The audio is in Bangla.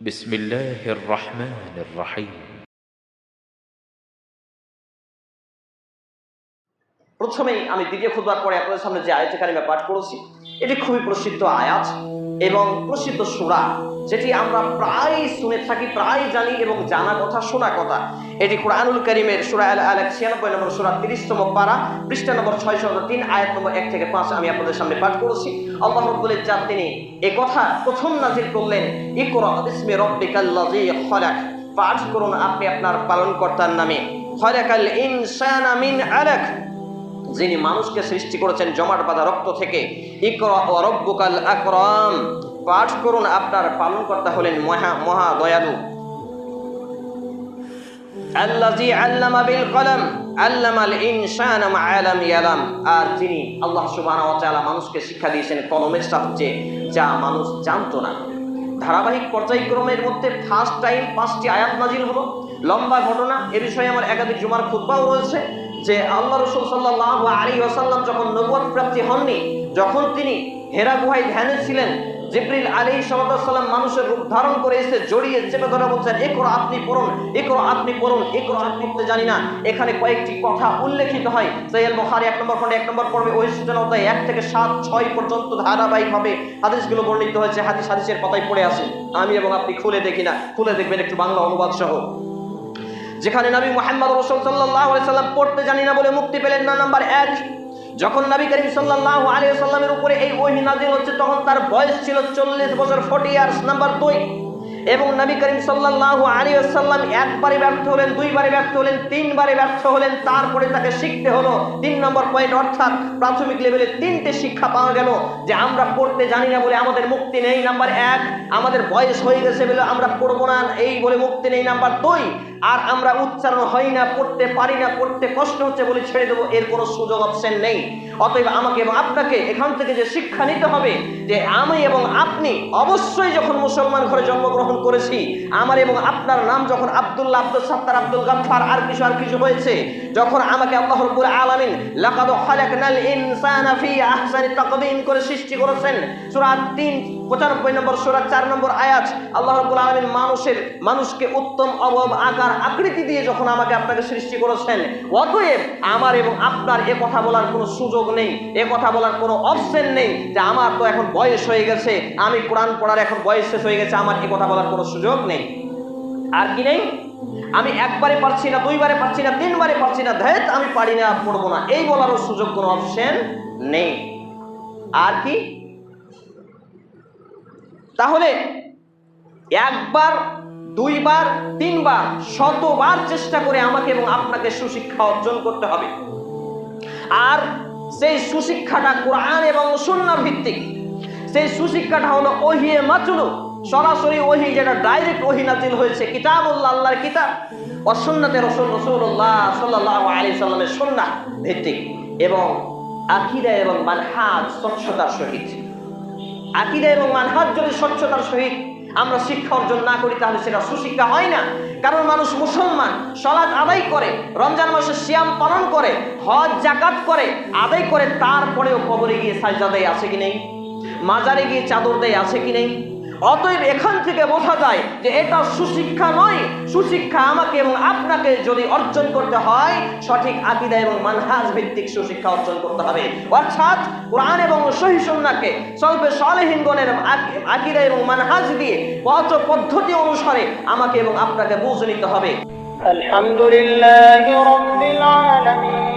بسم الله الرحمن الرحيم প্রথমেই আমি দ্বিতীয় খুদবার পরে আপনাদের সামনে যে আয়াত কারিমা পাঠ করেছি এটি খুবই প্রসিদ্ধ আয়াত এবং প্রসিদ্ধ সুরা, যেটি আমরা প্রায় শুনে থাকি প্রায় জানি এবং জানা কথা শোনা কথা। এটি কোরআনুল করিমের সুরা আল আল ছিয়ানব্বই নম্বর সুরা, তিরিশতম পারা, পৃষ্ঠা নম্বর ছয়শো তিন, আয়াত নম্বর এক থেকে পাঁচ আমি আপনাদের সামনে পাঠ করেছি। আল্লাহ রব্বুলের যা তিনি এ কথা প্রথম নাজির করলেন, ইকরা ইসমে রব্বিকাল্লাযী খলাক। পাঠ করুন আপনি আপনার পালনকর্তার নামে। খলাকাল ইনসানা মিন আলাক। যিনি মানুষকে সৃষ্টি করেছেন জমাট বাঁধা রক্ত থেকে, ইকরা ও রব্বুকাল পাঠ করুন আপনার পালনকর্তা হলেন মহা মহা দয়ালু। আল্লাজি আল্লামা বিল কলম, আল্লামাল ইনসান আলাম ইয়ালাম। আর যিনি আল্লাহ সুবহানাহু ওয়া তাআলা মানুষকে শিক্ষা দিয়েছেন কলমের সাহায্যে, যা মানুষ জানতো না। ধারাবাহিক পর্যায়ক্রমের মধ্যে ফার্স্ট টাইম পাঁচটি আয়াত নাজিল হলো। লম্বা ঘটনা, এ বিষয়ে আমার একাধিক জুমার খুতবাও রয়েছে। যে আল্লাহ রসুল সাল্লাহ আলী আসাল্লাম যখন নবুয়াত প্রাপ্তি হননি, যখন তিনি হেরা গুহায় ধ্যানে ছিলেন, জিব্রিল আলী সাল্লাম মানুষের রূপ ধারণ করে এসে জড়িয়ে চেপে ধরে বলছেন এ করো আপনি পড়ুন এ করো আপনি পড়ুন এ করো আপনি পড়তে জানি না। এখানে কয়েকটি কথা উল্লেখিত হয়। সাইয়াল বখারি এক নম্বর খন্ডে এক নম্বর পর্বে ওই সূচনা অধ্যায় এক থেকে সাত, ছয় পর্যন্ত ধারাবাহিকভাবে হাদিসগুলো বর্ণিত হয়েছে। হাদিস, হাদিসের পাতায় পড়ে আছে। আমি এবং আপনি খুলে দেখি না। খুলে দেখবেন একটু বাংলা অনুবাদ সহ যেখানে নবী মোহাম্মদ রসুল সাল্লাম পড়তে জানি না বলে মুক্তি পেলেন না, নাম্বার এক, যখন নবী করিম সাল্লাহ আলিয়া সাল্লামের উপরে এই ওহি নাজিল হচ্ছে, তখন তার বয়স ছিল চল্লিশ বছর ফোর্টি ইয়ার্স নাম্বার দুই। এবং নবী করিম সাল্লাহ আলী সাল্লাম একবারে ব্যর্থ হলেন, দুইবারে ব্যর্থ হলেন, তিনবারে ব্যর্থ হলেন, তারপরে তাকে শিখতে হলো। তিন নম্বর পয়েন্ট অর্থাৎ প্রাথমিক লেভেলে তিনটে শিক্ষা পাওয়া গেল, যে আমরা পড়তে জানি না বলে আমাদের মুক্তি নেই, নাম্বার এক, আমাদের বয়স হয়ে গেছে বলে আমরা পড়ব না, এই বলে মুক্তি নেই, নাম্বার দুই আর আমরা উচ্চারণ হয় না, পড়তে পারি না, পড়তে কষ্ট হচ্ছে বলে ছেড়ে দেবো, এর কোনো সুযোগ অপশন নেই। অতএব আমাকে এবং আপনাকে এখান থেকে যে শিক্ষা নিতে হবে, যে আমি এবং আপনি অবশ্যই যখন মুসলমান ঘরে জন্মগ্রহণ করেছি, আমার এবং আপনার নাম যখন আব্দুল্লাহ, আব্দুল সাত্তার, আব্দুল গাফফার, আর কিছু আর কিছু হয়েছে, যখন আমাকে আল্লাহ রব্বুল আলামিন লাকাদ খালাকনাল ইনসানা ফি আহসানি তাকবীম করে সৃষ্টি করেছেন, সূরা 3 95 নম্বর সূরা 4 নম্বর আয়াত, আল্লাহ রব্বুল আলামিন মানুষের, মানুষকে উত্তম অবব আকার আকৃতি দিয়ে যখন আমাকে আপনাকে সৃষ্টি করেছেন, অতএব আমার এবং আপনার এ কথা বলার কোনো সুযোগ নেই, এ কথা বলার কোনো অপশন নেই যে আমার তো এখন বয়স হয়ে গেছে, আমি কোরআন পড়ার এখন বয়স শেষ হয়ে গেছে, আমার এ কথা বলার কোনো সুযোগ নেই। আর কি নেই? আমি একবারে পারছি না, দুইবারে পারছি না, তিনবারে পারছি না ধেত আমি পারি না, পড়ব না। এই বলারও সুযোগ কোনো অপশন নেই। আর কি? তাহলে একবার, দুইবার, তিনবার, শতবার চেষ্টা করে আমাকে এবং আপনাকে সুশিক্ষা অর্জন করতে হবে। আর সেই সুশিক্ষাটা কোরআন এবং সুন্নাহ ভিত্তিক। সেই সুশিক্ষাটা হলো ওহিয়ে মাতুলু সরাসরি ওহি যেটা ডাইরেক্ট ওহি নাজিল হয়েছে, কিতাবুল্লাহ, আল্লাহর কিতাব অসুন্নাতে রসুল রসুল্লাহ সাল্লাহ আলী সাল্লামের সুন্নাহ ভিত্তিক এবং আকিদা এবং মানহাজ স্বচ্ছতার সহিত। আকিদা এবং মানহাজ যদি স্বচ্ছতার সহিত আমরা শিক্ষা অর্জন না করি, তাহলে সেটা সুশিক্ষা হয় না। কারণ মানুষ মুসলমান সলাদ আদায় করে, রমজান মাসে শ্যাম পালন করে, হজ জাকাত করে, আদায় করে, তারপরেও কবরে গিয়ে সাজদা দেয় আছে কি নেই? মাজারে গিয়ে চাদর দেয় আছে কি নেই? অতএব এখান থেকে বোঝা যায় যে এটা সুশিক্ষা নয়। সুশিক্ষা আমাকে এবং আপনাকে যদি অর্জন করতে হয়, সঠিক আকিদা এবং মানহাজ ভিত্তিক সুশিক্ষা অর্জন করতে হবে। অর্থাৎ কোরআন এবং সহিসন্নাকে সল্পে সলেহিনগণের আকিদা এবং মানহাজ দিয়ে পথ পদ্ধতি অনুসারে আমাকে এবং আপনাকে বুঝে নিতে হবে। আলহামদুলিল্লাহ রব্বিল আলামিন।